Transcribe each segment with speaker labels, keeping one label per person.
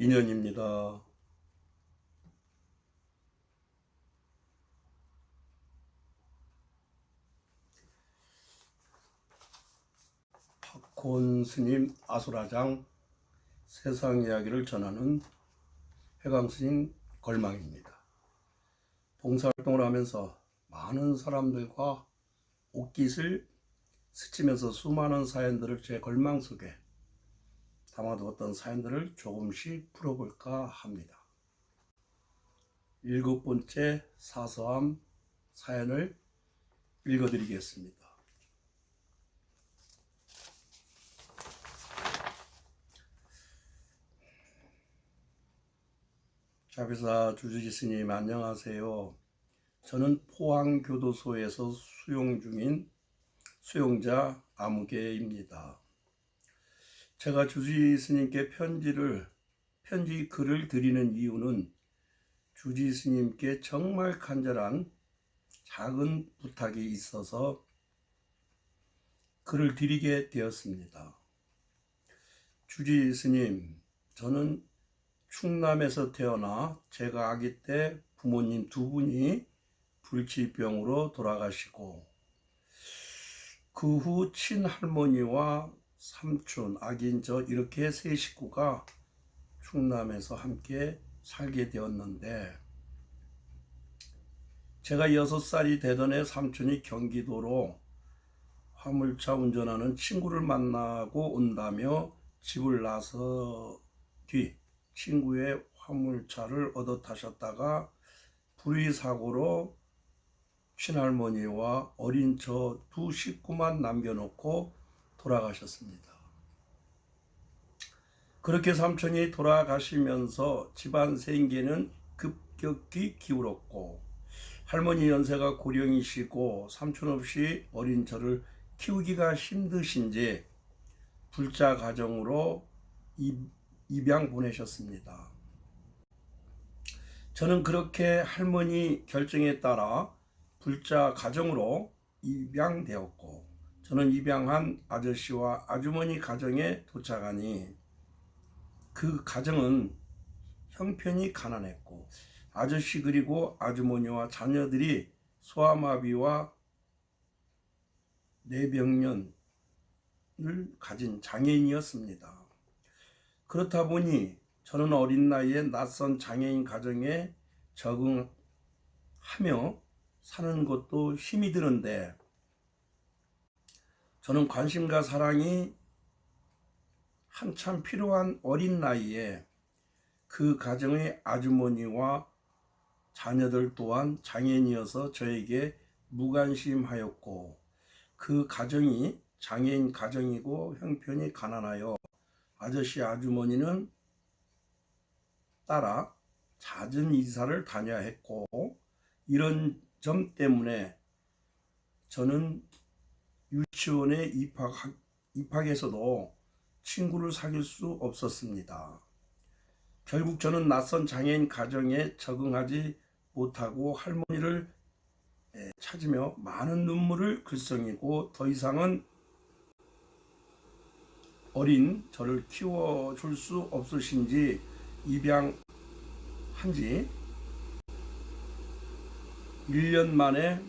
Speaker 1: 인연입니다. 박혼 스님 아수라장 세상 이야기를 전하는 해강 스님 걸망입니다. 봉사활동을 하면서 많은 사람들과 옷깃을 스치면서 수많은 사연들을 제 걸망 속에 담아두었던 사연들을 조금씩 풀어볼까 합니다. 일곱 번째 사서함 사연을 읽어드리겠습니다. 자비사 주주지 스님 안녕하세요. 저는 포항교도소에서 수용 중인 수용자 아무개입니다. 제가 주지 스님께 편지를 편지 글을 드리는 이유는 주지 스님께 정말 간절한 작은 부탁이 있어서 글을 드리게 되었습니다. 주지 스님, 저는 충남에서 태어나 제가 아기 때 부모님 두 분이 불치병으로 돌아가시고 그 후 친할머니와 삼촌, 아긴 저 이렇게 세 식구가 충남에서 함께 살게 되었는데 제가 여섯 살이 되던 해 삼촌이 경기도로 화물차 운전하는 친구를 만나고 온다며 집을 나서 뒤 친구의 화물차를 얻어 타셨다가 불의 사고로 친할머니와 어린 저 두 식구만 남겨놓고 돌아가셨습니다. 그렇게 삼촌이 돌아가시면서 집안 생계는 급격히 기울었고 할머니 연세가 고령이시고 삼촌 없이 어린 저를 키우기가 힘드신지 불자 가정으로 입양 보내셨습니다. 저는 그렇게 할머니 결정에 따라 불자 가정으로 입양되었고 저는 입양한 아저씨와 아주머니 가정에 도착하니 그 가정은 형편이 가난했고 아저씨 그리고 아주머니와 자녀들이 소아마비와 뇌병년을 가진 장애인이었습니다. 그렇다 보니 저는 어린 나이에 낯선 장애인 가정에 적응하며 사는 것도 힘이 드는데 저는 관심과 사랑이 한참 필요한 어린 나이에 그 가정의 아주머니와 자녀들 또한 장애인이어서 저에게 무관심하였고 그 가정이 장애인 가정이고 형편이 가난하여 아저씨 아주머니는 따라 잦은 이사를 다녀야 했고 이런 점 때문에 저는 유치원에 입학, 입학해서도 친구를 사귈 수 없었습니다. 결국 저는 낯선 장애인 가정에 적응하지 못하고 할머니를 찾으며 많은 눈물을 글썽이고 더 이상은 어린 저를 키워줄 수 없으신지 입양한 지 1년 만에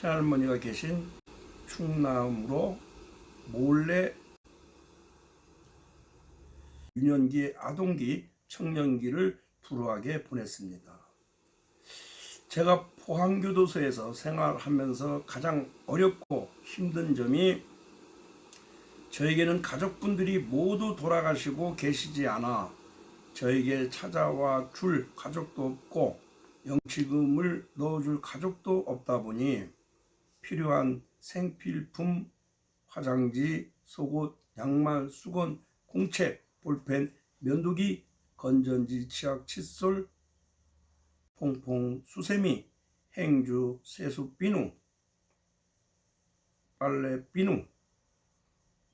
Speaker 1: 친할머니가 계신 충남으로 몰래 유년기, 아동기, 청년기를 불우하게 보냈습니다. 제가 포항교도소에서 생활하면서 가장 어렵고 힘든 점이 저에게는 가족분들이 모두 돌아가시고 계시지 않아 저에게 찾아와 줄 가족도 없고 영치금을 넣어줄 가족도 없다 보니 필요한 생필품, 화장지, 속옷, 양말, 수건, 공책, 볼펜, 면도기, 건전지, 치약, 칫솔, 퐁퐁, 수세미, 행주, 세수, 비누, 빨래, 비누,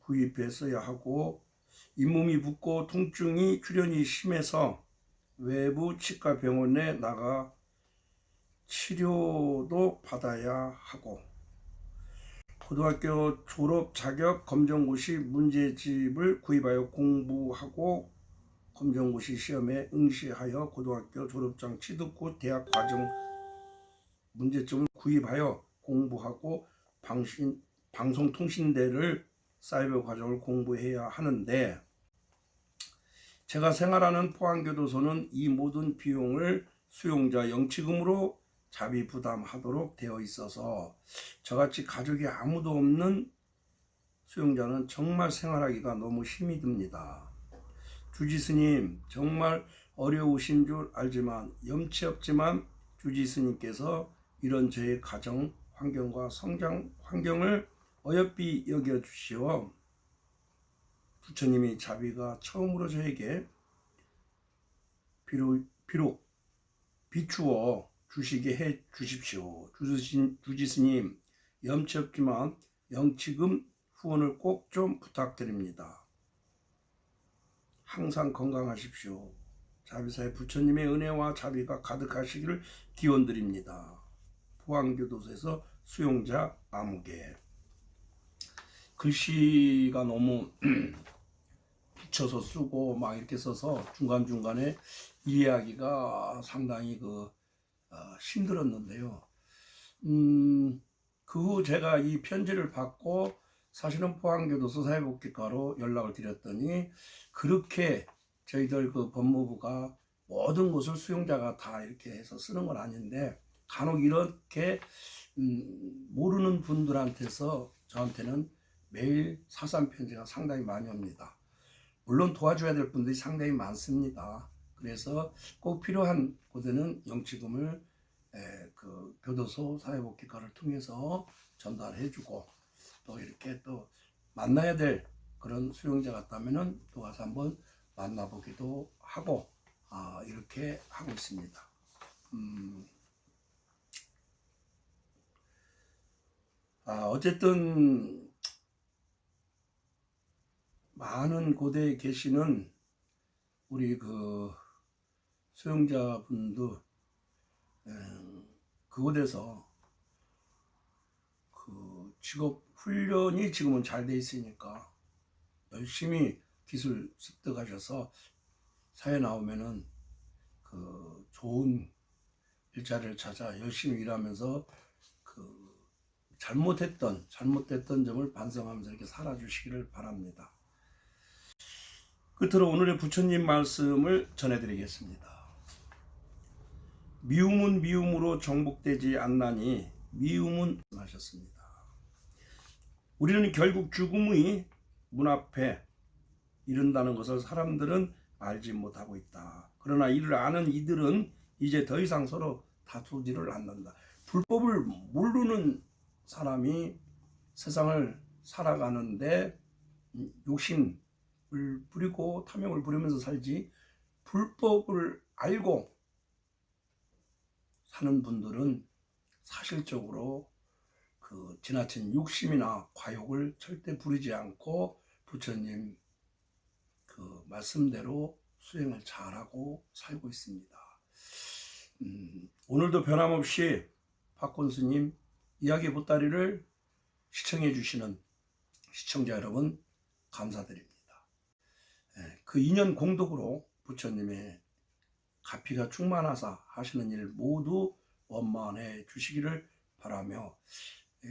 Speaker 1: 구입했어야 하고 잇몸이 붓고 통증이 출현이 심해서 외부 치과 병원에 나가 치료도 받아야 하고 고등학교 졸업 자격 검정고시 문제집을 구입하여 공부하고 검정고시 시험에 응시하여 고등학교 졸업장 취득 후 대학 과정 문제점을 구입하여 공부하고 방신, 방송통신대를 사이버 과정을 공부해야 하는데 제가 생활하는 포항교도소는 이 모든 비용을 수용자 영치금으로 자비 부담하도록 되어 있어서 저같이 가족이 아무도 없는 수용자는 정말 생활하기가 너무 힘이 듭니다. 주지스님 정말 어려우신 줄 알지만 염치 없지만 주지스님께서 이런 저의 가정 환경과 성장 환경을 어여삐 여겨 주시오. 부처님이 자비가 처음으로 저에게 비록, 비록 비추어 주시게 해 주십시오. 주지스님, 주지스님 염치 없지만 영치금 후원을 꼭 좀 부탁드립니다. 항상 건강하십시오. 자비사의 부처님의 은혜와 자비가 가득하시기를 기원드립니다. 포항교도소에서 수용자 아무개 글씨가 너무 붙여서 쓰고 막 이렇게 써서 중간중간에 이해하기가 상당히 그 어, 힘들었는데요. 음, 그 후 제가 이 편지를 받고 사실은 포항교도소 사회복지과로 연락을 드렸더니 그렇게 저희들 그 법무부가 모든 것을 수용자가 다 이렇게 해서 쓰는 건 아닌데 간혹 이렇게 음, 모르는 분들한테서 저한테는 매일 사산 편지가 상당히 많이 옵니다. 물론 도와줘야 될 분들이 상당히 많습니다. 그래서 꼭 필요한 곳에는 영치금을 에, 그 교도소 사회복지과를 통해서 전달해주고 또 이렇게 또 만나야 될 그런 수용자 같다면은 또 가서 한번 만나보기도 하고 아, 이렇게 하고 있습니다. 음, 아, 어쨌든 많은 고대에 계시는 우리 그 수용자분들 음, 그곳에서 그 직업 훈련이 지금은 잘 돼 있으니까 열심히 기술 습득하셔서 사회 나오면은 그 좋은 일자리를 찾아 열심히 일하면서 그 잘못했던 잘못됐던 점을 반성하면서 이렇게 살아주시기를 바랍니다. 끝으로 오늘의 부처님 말씀을 전해드리겠습니다. 미움은 미움으로 정복되지 않나니 미움은 하셨습니다. 우리는 결국 죽음의 문 앞에 이른다는 것을 사람들은 알지 못하고 있다. 그러나 이를 아는 이들은 이제 더 이상 서로 다투지를 않는다. 불법을 모르는 사람이 세상을 살아가는데 욕심을 부리고 탐욕을 부리면서 살지 불법을 알고 사는 분들은 사실적으로 그 지나친 욕심이나 과욕을 절대 부리지 않고 부처님 그 말씀대로 수행을 잘하고 살고 있습니다. 음, 오늘도 변함없이 박권 스님 이야기 보따리를 시청해 주시는 시청자 여러분 감사드립니다. 예, 그 인연 공덕으로 부처님의 가피가 충만하사 하시는 일 모두 원만해 주시기를 바라며 에,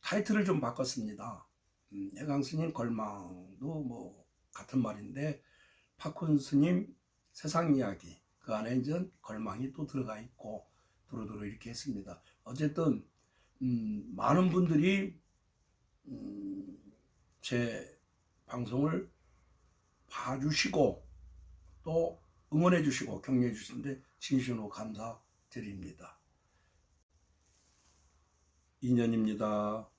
Speaker 1: 타이틀을 좀 바꿨습니다. 음, 해강 스님 걸망도 뭐 같은 말인데 파콘 스님 세상 이야기 그 안에 이제 걸망이 또 들어가 있고 도로도로 이렇게 했습니다. 어쨌든 음, 많은 분들이 음, 제 방송을 봐주시고 또 응원해 주시고 격려해 주시는데 진심으로 감사드립니다. 인연입니다.